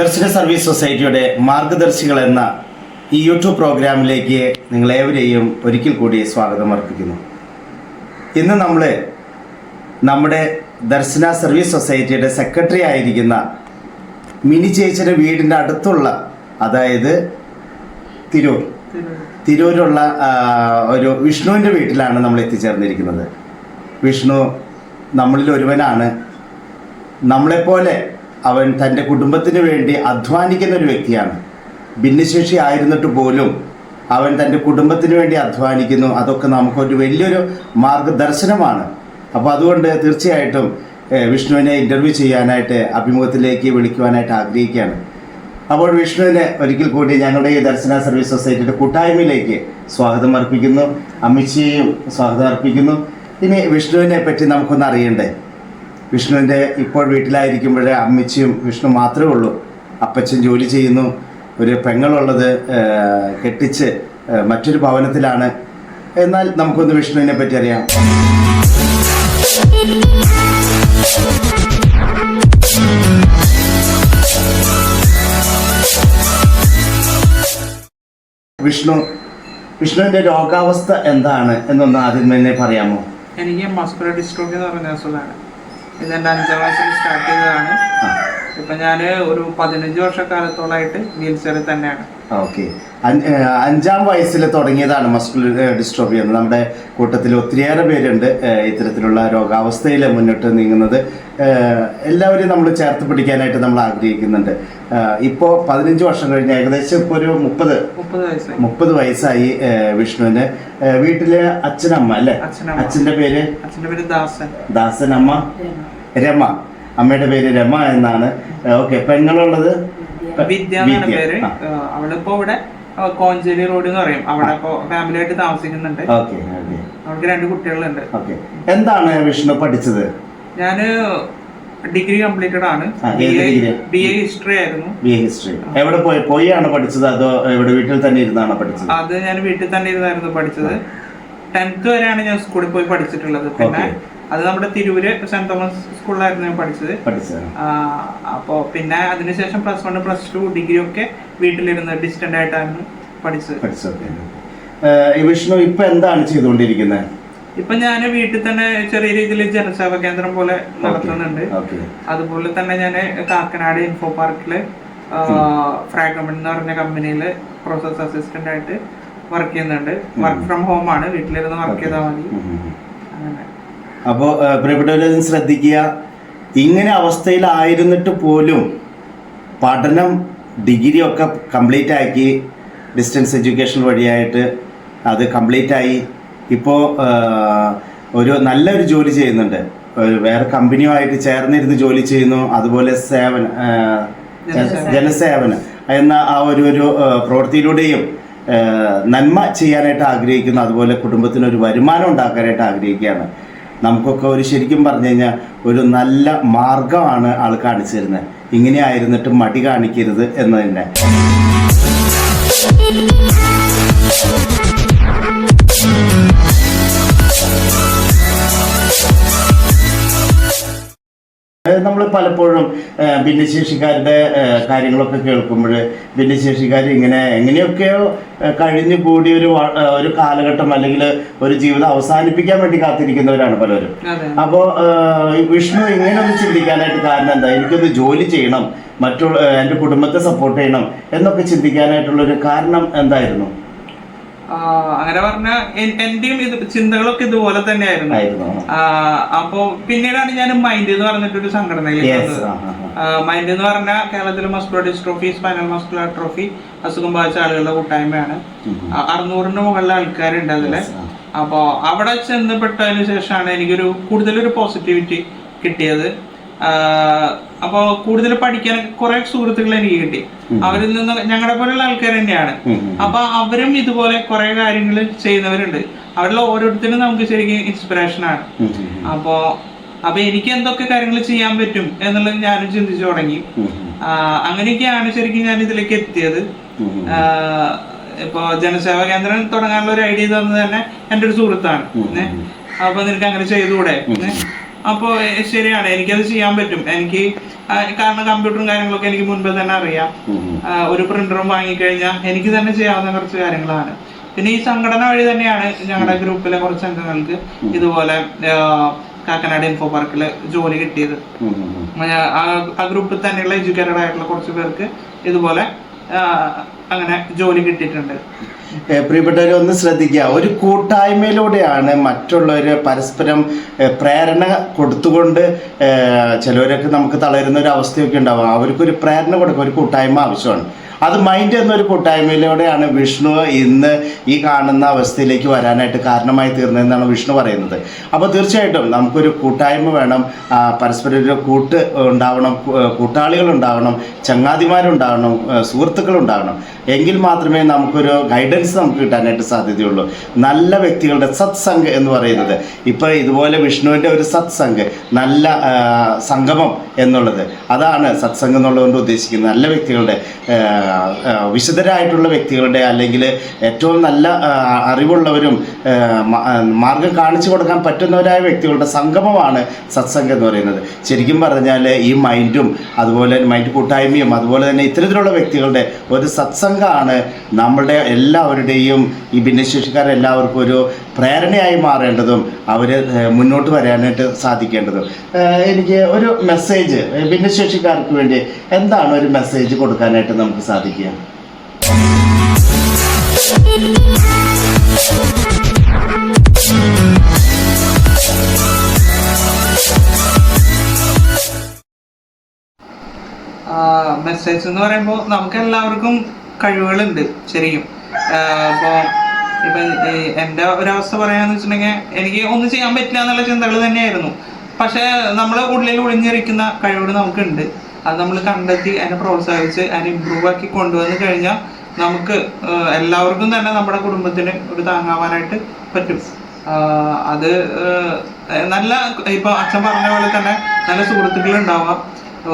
ദർശന service സൊസൈറ്റിയുടെ മാർഗദർശികൾ എന്ന ഈ യൂട്യൂബ് പ്രോഗ്രാമിലേക്ക് നിങ്ങളേവരെയും ഒരിക്കൽ കൂടി സ്വാഗതം അർപ്പിക്കുന്നു. ഇന്ന് നമ്മൾ നമ്മുടെ ദർശന സർവീസ് സൊസൈറ്റിയുടെ സെക്രട്ടറി ആയിരിക്കുന്ന മിനി ചേച്ചിയുടെ വീടിന്റെ അടുത്തുള്ള അതായത് തിരൂർ. തിരൂരുള്ള ഒരു വിഷ്ണുവിന്റെ വീട്ടിലാണ് നമ്മൾ എത്തിച്ചേർന്നിരിക്കുന്നത്. വിഷ്ണു നമ്മളിൽ ഒരുവനാണ്. നമ്മളെപ്പോലെ അവൻ തന്റെ കുടുംബത്തിന് വേണ്ടി അധ്വാനിക്കുന്ന ഒരു വ്യക്തിയാണ്. ഭിന്നശേഷി ആയിരുന്നിട്ട് പോലും അവൻ തന്റെ കുടുംബത്തിന് വേണ്ടി അധ്വാനിക്കുന്നു. അതൊക്കെ നമുക്കൊരു വലിയൊരു മാർഗദർശനമാണ്. അപ്പോൾ അതുകൊണ്ട് തീർച്ചയായിട്ടും വിഷ്ണുവിനെ ഇന്റർവ്യൂ ചെയ്യാനായിട്ട് അഭിമുഖത്തിലേക്ക് വിളിക്കുവാനായിട്ട് ആഗ്രഹിക്കുകയാണ്. അപ്പോൾ വിഷ്ണുവിനെ ഒരിക്കൽ കൂടി ഞങ്ങളുടെ ഈ ദർശന സർവീസ് സൊസൈറ്റിയുടെ കൂട്ടായ്മയിലേക്ക് സ്വാഗതം അർപ്പിക്കുന്നു. അമ്മിച്ചിയും സ്വാഗതം അർപ്പിക്കുന്നു. ഇനി വിഷ്ണുവിനെ പറ്റി നമുക്കൊന്ന് അറിയണ്ടേ? വിഷ്ണുവിന്റെ ഇപ്പോൾ വീട്ടിലായിരിക്കുമ്പോഴേ അമ്മച്ചിയും വിഷ്ണു മാത്രമേ ഉള്ളൂ. അപ്പച്ചൻ ജോലി ചെയ്യുന്നു. ഒരു പെങ്ങളുള്ളത് കെട്ടിച്ച് മറ്റൊരു ഭവനത്തിലാണ്. എന്നാൽ നമുക്കൊന്ന് വിഷ്ണുവിനെ പറ്റി അറിയാം. വിഷ്ണു വിഷ്ണുവിന്റെ രോഗാവസ്ഥ എന്താണ്? എന്നൊന്ന് ആദ്യം തന്നെ പറയാമോ? എനിക്ക് മസ്കുലർ ഡിസ്ട്രോഫി എന്ന് പറഞ്ഞ അസുഖമാണ്. ഇത് എന്റെ അഞ്ചാം വയസ്സിൽ സ്റ്റാർട്ട് ചെയ്തതാണ്. ഇപ്പൊ ഞാൻ ഒരു പതിനഞ്ച് വർഷക്കാലത്തോളായിട്ട് വീൽ ചെയറിൽ തന്നെയാണ് ഓക്കെ. അഞ്ചാം വയസ്സിൽ തുടങ്ങിയതാണ് മസ്കുലർ ഡിസ്ട്രോഫി എന്ന്. നമ്മുടെ കൂട്ടത്തിൽ ഒത്തിരിയേറെ പേരുണ്ട്. ഇത്തരത്തിലുള്ള രോഗാവസ്ഥയിൽ മുന്നോട്ട് നീങ്ങുന്നത്. എല്ലാവരും എല്ലാവരെയും നമ്മൾ ചേർത്ത് പിടിക്കാനായിട്ട് നമ്മൾ ആഗ്രഹിക്കുന്നുണ്ട്. ഇപ്പോൾ പതിനഞ്ച് വർഷം കഴിഞ്ഞ് ഏകദേശം ഇപ്പോൾ ഒരു മുപ്പത് മുപ്പത് വയസ്സായി. വിഷ്ണുവിന്. വീട്ടിലെ അച്ഛനമ്മ അല്ലേ? അച്ഛന്റെ പേര്? ദാസൻ. അമ്മ രമ. അമ്മയുടെ പേര് രമ എന്നാണ്. ഓക്കെ പെങ്ങളുള്ളത്? അവളിപ്പോ ഇവിടെ കോഞ്ചേരി റോഡ് എന്ന് പറയും. അവിടെ ഇപ്പോ ഫാമിലി ആയിട്ട് താമസിക്കുന്നുണ്ട് അവൾക്ക് രണ്ട് കുട്ടികളുണ്ട്. ഓക്കെ. എന്താണ് വിഷ്ണു പഠിച്ചത്? ഞാൻ ഡിഗ്രി കംപ്ലീറ്റഡ് ആണ്. ബി എ ഹിസ്റ്ററി ആയിരുന്നു. ബി എ ഹിസ്റ്ററി എവിടെ പോയി? പോയാണ് പഠിച്ചത്? അതോ എവിടെ വീട്ടിൽ തന്നെ ഇരുന്നാണ് പഠിച്ചത്? അത് ഞാൻ വീട്ടിൽ തന്നെ ഇരുന്നായിരുന്നു പഠിച്ചത്. ടെൻത്ത് വരെയാണ് ഞാൻ സ്കൂളിൽ പോയി പഠിച്ചിട്ടുള്ളത്. പിന്നെ അത് നമ്മുടെ തിരൂര് സെന്റ് തോമസ് സ്കൂളിലായിരുന്നു ഞാൻ പഠിച്ചത്. അപ്പോ പിന്നെ അതിനുശേഷം plus one plus two degree ഒക്കെ വീട്ടിലിരുന്ന് ഡിസ്റ്റന്റ് ആയിട്ടായിരുന്നു പഠിച്ചത്. വിഷ്ണു ഇപ്പൊ എന്താണ് ചെയ്തുകൊണ്ടിരിക്കുന്നത് ഇപ്പൊ ഞാൻ വീട്ടിൽ തന്നെ ചെറിയ രീതിയിൽ ജനസേവ കേന്ദ്രം പോലെ നടത്തുന്നുണ്ട്. അതുപോലെ തന്നെ ഞാൻ കാക്കനാട് ഇൻഫോ പാർക്കിൽ ഫ്രാഗമൺ എന്ന് പറഞ്ഞ കമ്പനിയിൽ പ്രോസസ് അസിസ്റ്റന്റ് ആയിട്ട് വർക്ക് ചെയ്യുന്നുണ്ട്. വർക്ക് ഫ്രം ഹോം ആണ്. വീട്ടിലിരുന്ന് വർക്ക് ചെയ്താൽ മതി. അപ്പോ അപ്പോൾ പ്രിയപ്പെട്ടവരും ശ്രദ്ധിക്കുക. ഇങ്ങനെ അവസ്ഥയിലായിരുന്നിട്ട് പോലും പഠനം ഡിഗ്രി ഒക്കെ കംപ്ലീറ്റ് ആക്കി ഡിസ്റ്റൻസ് എഡ്യൂക്കേഷൻ വഴിയായിട്ട് അത് കംപ്ലീറ്റ് ആയി. ഇപ്പോൾ ഒരു നല്ലൊരു ജോലി ചെയ്യുന്നുണ്ട്. വേറെ കമ്പനിയുമായിട്ട് ചേർന്നിരുന്ന് ജോലി ചെയ്യുന്നു. അതുപോലെ സേവന ജനസേവനം. എന്ന ആ ഒരു ഒരു പ്രവൃത്തിയിലൂടെയും നന്മ ചെയ്യാനായിട്ട് ആഗ്രഹിക്കുന്നു. അതുപോലെ കുടുംബത്തിന് ഒരു വരുമാനം ഉണ്ടാക്കാനായിട്ട് ആഗ്രഹിക്കുകയാണ്. നമുക്കൊക്കെ ഒരു ശരിക്കും പറഞ്ഞു കഴിഞ്ഞാൽ ഒരു നല്ല മാർഗമാണ് ആൾ കാണിച്ചു തരുന്നത്. ഇങ്ങനെ ആയിരുന്നിട്ട് മടി കാണിക്കരുത് എന്നതിന്റെ നമ്മൾ പലപ്പോഴും ഭിന്നശേഷിക്കാരുടെ കാര്യങ്ങളൊക്കെ കേൾക്കുമ്പോൾ ഭിന്നശേഷിക്കാർ ഇങ്ങനെ എങ്ങനെയൊക്കെയോ കഴിഞ്ഞു കൂടി ഒരു ഒരു കാലഘട്ടം അല്ലെങ്കിൽ ഒരു ജീവിതം അവസാനിപ്പിക്കാൻ വേണ്ടി കാത്തിരിക്കുന്നവരാണ് പലരും. അപ്പോൾ വിഷ്ണു ഇങ്ങനെ ഒന്ന് ചിന്തിക്കാനായിട്ട് കാരണം എന്താ? എനിക്കൊന്ന് ജോലി ചെയ്യണം മറ്റുള്ള എന്റെ കുടുംബത്തെ സപ്പോർട്ട് ചെയ്യണം എന്നൊക്കെ ചിന്തിക്കാനായിട്ടുള്ള ഒരു കാരണം എന്തായിരുന്നു? അങ്ങനെ പറഞ്ഞ എന്റെയും ഇത് ചിന്തകളൊക്കെ ഇതുപോലെ തന്നെയായിരുന്നു. അപ്പോ പിന്നീടാണ് ഞാൻ മൈൻഡ് എന്ന് പറഞ്ഞിട്ടൊരു വന്നത്. മൈൻഡ് എന്ന് പറഞ്ഞ കേരളത്തിലെ muscular dystrophy spinal muscular atrophy അസുഖം ബാധിച്ച ആളുകളുടെ കൂട്ടായ്മയാണ്. അറുന്നൂറിന് മുകളിലെ മുകളിൽ ആൾക്കാരുണ്ട് അതിൽ. അപ്പോൾ അവിടെ ചെന്നപ്പെട്ടതിന് ശേഷമാണ് എനിക്കൊരു കൂടുതലൊരു പോസിറ്റിവിറ്റി കിട്ടിയത്. അപ്പോൾ കൂടുതൽ പഠിക്കാൻ കുറെ സുഹൃത്തുക്കൾ എനിക്ക് കിട്ടി. അവരിൽ നിന്ന് ഞങ്ങളുടെ പോലെയുള്ള ആൾക്കാർ തന്നെയാണ്. അപ്പൊ അവരും ഇതുപോലെ കുറെ കാര്യങ്ങൾ ചെയ്യുന്നവരുണ്ട്. അവരിൽ ഓരോരുത്തരും നമുക്ക് ശരിക്കും ഇൻസ്പിറേഷൻ ആണ്. അപ്പോ അപ്പൊ എനിക്ക് എന്തൊക്കെ കാര്യങ്ങൾ ചെയ്യാൻ പറ്റും എന്നുള്ളത് ഞാനും ചിന്തിച്ചു തുടങ്ങി. അങ്ങനെയൊക്കെയാണ് ശരിക്കും ഞാൻ ഇതിലേക്ക് എത്തിയത്. ഇപ്പോ ജനസേവാ കേന്ദ്രം തുടങ്ങാനുള്ള ഒരു ഐഡിയ തന്നത് തന്നെ എന്റെ ഒരു സുഹൃത്താണ്. അപ്പൊ നിനക്ക് അങ്ങനെ ചെയ്തുകൂടെ. അപ്പോൾ ശരിയാണ്. എനിക്കത് ചെയ്യാൻ പറ്റും. എനിക്ക് കാരണം കമ്പ്യൂട്ടറും കാര്യങ്ങളൊക്കെ എനിക്ക് മുൻപേ തന്നെ അറിയാം. ഒരു പ്രിന്ററും വാങ്ങിക്കഴിഞ്ഞാൽ എനിക്ക് തന്നെ ചെയ്യാവുന്ന കുറച്ച് കാര്യങ്ങളാണ്. പിന്നെ ഈ സംഘടന വഴി തന്നെയാണ് ഞങ്ങളുടെ ഗ്രൂപ്പിലെ കുറച്ച് അംഗങ്ങൾക്ക് ഇതുപോലെ കാക്കനാട് ഇൻഫോ പാർക്കിൽ ജോലി കിട്ടിയത്. ആ, ഗ്രൂപ്പിൽ തന്നെയുള്ള എഡ്യൂക്കേറ്റഡ് ആയിട്ടുള്ള കുറച്ച് പേർക്ക് ഇതുപോലെ അങ്ങനെ ജോലി കിട്ടിയിട്ടുണ്ട്. പ്രിയപ്പെട്ടവരെ ഒന്ന് ശ്രദ്ധിക്കുക. ഒരു കൂട്ടായ്മയിലൂടെയാണ് മറ്റുള്ളവർ പരസ്പരം പ്രേരണ കൊടുത്തുകൊണ്ട് ചിലവരൊക്കെ നമുക്ക് തളരുന്ന ഒരു അവസ്ഥയൊക്കെ ഉണ്ടാവും. അവർക്കൊരു പ്രേരണ കൊടുക്കുക ഒരു കൂട്ടായ്മ ആവശ്യമാണ്. അത് മൈൻഡ് എന്നൊരു കൂട്ടായ്മയിലൂടെയാണ് വിഷ്ണു ഇന്ന് ഈ കാണുന്ന അവസ്ഥയിലേക്ക് വരാനായിട്ട് കാരണമായി തീർന്നതെന്നാണ് വിഷ്ണു പറയുന്നത്. അപ്പോൾ തീർച്ചയായിട്ടും നമുക്കൊരു കൂട്ടായ്മ വേണം. പരസ്പരം ഒരു കൂട്ട് ഉണ്ടാവണം. കൂട്ടാളികൾ ഉണ്ടാവണം. ചങ്ങാതിമാരുണ്ടാവണം. സുഹൃത്തുക്കൾ ഉണ്ടാവണം. എങ്കിൽ മാത്രമേ നമുക്കൊരു ഗൈഡൻസ് നമുക്ക് കിട്ടാനായിട്ട് സാധ്യതയുള്ളൂ. നല്ല വ്യക്തികളുടെ സത്സംഗ് എന്ന് പറയുന്നത്. ഇപ്പോൾ ഇതുപോലെ വിഷ്ണുവിന്റെ ഒരു സത്സംഗ് നല്ല സംഗമം എന്നുള്ളത്. അതാണ് സത്സംഗം എന്നുള്ളതുകൊണ്ട് ഉദ്ദേശിക്കുന്നത്. നല്ല വ്യക്തികളുടെ വിശുദ്ധരായിട്ടുള്ള വ്യക്തികളുടെ അല്ലെങ്കിൽ ഏറ്റവും നല്ല അറിവുള്ളവരും മാർഗം കാണിച്ചു കൊടുക്കാൻ പറ്റുന്നവരായ വ്യക്തികളുടെ സംഗമമാണ് സത്സംഗം എന്ന് പറയുന്നത്. ശരിക്കും പറഞ്ഞാൽ ഈ മൈൻഡും അതുപോലെ മൈൻഡ് കൂട്ടായ്മയും അതുപോലെ തന്നെ ഇത്തരത്തിലുള്ള വ്യക്തികളുടെ ഒരു സത്സംഗമാണ് നമ്മളുടെ എല്ലാവരുടെയും ഈ ഭിന്നശേഷിക്കാരെല്ലാവർക്കും ഒരു പ്രേരണയായി മാറേണ്ടതും അവർ മുന്നോട്ട് വരാനായിട്ട് സാധിക്കേണ്ടതും. എനിക്ക് ഒരു മെസ്സേജ് ഭിന്നശേഷിക്കാർക്ക് വേണ്ടി എന്താണ് ഒരു മെസ്സേജ് കൊടുക്കാനായിട്ട് നമുക്ക് സാധിക്കുക? മെസ്സേജ് എന്ന് പറയുമ്പോൾ നമുക്ക് എല്ലാവർക്കും കഴിവുകളുണ്ട് ശരിക്കും. അപ്പോൾ ഇപ്പം എന്റെ ഒരവസ്ഥ പറയാന്ന് വെച്ചിട്ടുണ്ടെങ്കിൽ എനിക്ക് ഒന്നും ചെയ്യാൻ പറ്റില്ല എന്നുള്ള ചിന്തകൾ തന്നെയായിരുന്നു. പക്ഷേ നമ്മൾ ഉള്ളിൽ ഒളിഞ്ഞിരിക്കുന്ന കഴിവുകൾ നമുക്കുണ്ട്. അത് നമ്മൾ കണ്ടെത്തി അതിനെ പ്രോത്സാഹിച്ച് അതിനെ ഇമ്പ്രൂവ് ആക്കി കൊണ്ടുവന്ന് കഴിഞ്ഞാൽ നമുക്ക് എല്ലാവർക്കും തന്നെ നമ്മുടെ കുടുംബത്തിന് ഒരു താങ്ങാവാനായിട്ട് പറ്റും. അത് നല്ല ഇപ്പൊ അച്ഛൻ പറഞ്ഞ പോലെ തന്നെ നല്ല സുഹൃത്തുക്കൾ ഉണ്ടാവുക.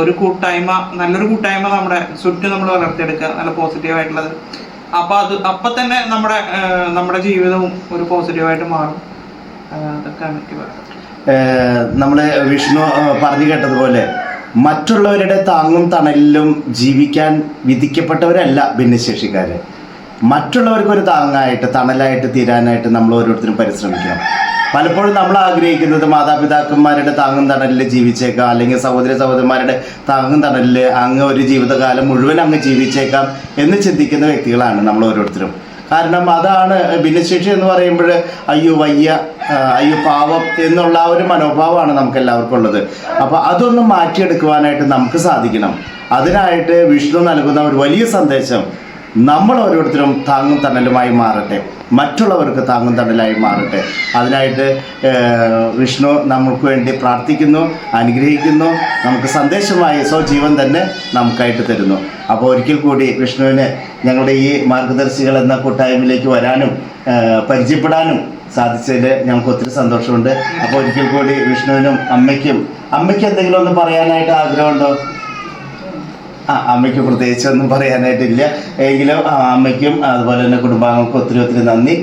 ഒരു കൂട്ടായ്മ നല്ലൊരു കൂട്ടായ്മ നമ്മുടെ ചുറ്റും നമ്മൾ വളർത്തിയെടുക്കുക. നല്ല പോസിറ്റീവ് ആയിട്ടുള്ളത് അപ്പൊ അത് അപ്പൊ തന്നെ നമ്മുടെ നമ്മുടെ ജീവിതവും ഒരു പോസിറ്റീവായിട്ട് മാറും. അതൊക്കെയാണ് എനിക്ക് പറയുന്നത് നമ്മൾ വിഷ്ണു പറഞ്ഞു കേട്ടതുപോലെ മറ്റുള്ളവരുടെ താങ്ങും തണലിലും ജീവിക്കാൻ വിധിക്കപ്പെട്ടവരല്ല ഭിന്നശേഷിക്കാർ മറ്റുള്ളവർക്ക് ഒരു താങ്ങായിട്ട് തണലായിട്ട് തീരാനായിട്ട് നമ്മൾ ഓരോരുത്തരും പരിശ്രമിക്കണം. പലപ്പോഴും നമ്മൾ ആഗ്രഹിക്കുന്നത് മാതാപിതാക്കന്മാരുടെ താങ്ങും തണലിൽ ജീവിച്ചേക്കാം. അല്ലെങ്കിൽ സഹോദര സഹോദരന്മാരുടെ താങ്ങും തണലിൽ അങ്ങ് ഒരു ജീവിതകാലം മുഴുവൻ അങ്ങ് ജീവിച്ചേക്കാം എന്ന് ചിന്തിക്കുന്ന വ്യക്തികളാണ് നമ്മൾ ഓരോരുത്തരും. കാരണം അതാണ് ഭിന്നശേഷി എന്ന് പറയുമ്പോൾ അയ്യോ വയ്യ അയ്യോ പാവം എന്നുള്ള ആ ഒരു മനോഭാവമാണ് നമുക്ക് എല്ലാവർക്കും ഉള്ളത്. അപ്പോൾ അതൊന്നും മാറ്റിയെടുക്കുവാനായിട്ട് നമുക്ക് സാധിക്കണം. അതിനായിട്ട് വിഷ്ണു നൽകുന്ന ഒരു വലിയ സന്ദേശം നമ്മൾ ഓരോരുത്തരും താങ്ങും തണലുമായി മാറട്ടെ. മറ്റുള്ളവർക്ക് താങ്ങും തണലായി മാറട്ടെ. അതിനായിട്ട് വിഷ്ണു നമുക്ക് വേണ്ടി പ്രാർത്ഥിക്കുന്നു അനുഗ്രഹിക്കുന്നു. നമുക്ക് സന്ദേശമായി സ്വജീവൻ തന്നെ നമുക്കായിട്ട് തരുന്നു. അപ്പോൾ ഒരിക്കൽ കൂടി വിഷ്ണുവിന് ഞങ്ങളുടെ ഈ മാർഗദർശികൾ എന്ന കൂട്ടായ്മയിലേക്ക് വരാനും പരിചയപ്പെടാനും സാധിച്ചതിൽ ഞങ്ങൾക്ക് ഒത്തിരി സന്തോഷമുണ്ട്. അപ്പോൾ ഒരിക്കൽ കൂടി വിഷ്ണുവിനും അമ്മയ്ക്കും അമ്മയ്ക്ക് എന്തെങ്കിലും ഒന്ന് പറയാനായിട്ട് ആഗ്രഹമുണ്ടോ? അമ്മയ്ക്ക് പ്രത്യേകിച്ച് ഒന്നും പറയാനായിട്ടില്ല. എങ്കിലും അമ്മയ്ക്കും അതുപോലെ തന്നെ കുടുംബാംഗങ്ങൾക്കും ഒത്തിരി ഒത്തിരി നന്ദി.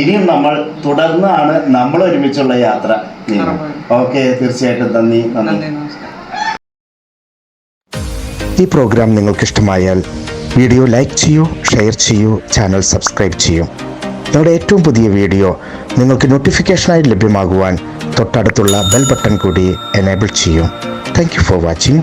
ഇനിയും നമ്മൾ തുടർന്നാണ് നമ്മൾ ഒരുമിച്ചുള്ള യാത്ര. ഓക്കെ തീർച്ചയായിട്ടും നന്ദി നന്ദി. ഈ പ്രോഗ്രാം നിങ്ങൾക്ക് ഇഷ്ടമായാൽ വീഡിയോ ലൈക്ക് ചെയ്യൂ ഷെയർ ചെയ്യൂ ചാനൽ സബ്സ്ക്രൈബ് ചെയ്യൂ. നമ്മുടെ ഏറ്റവും പുതിയ വീഡിയോ നിങ്ങൾക്ക് നോട്ടിഫിക്കേഷനായി ലഭ്യമാകുവാൻ തൊട്ടടുത്തുള്ള ബെൽ ബട്ടൺ കൂടി എനേബിൾ ചെയ്യൂ. Thank you for watching.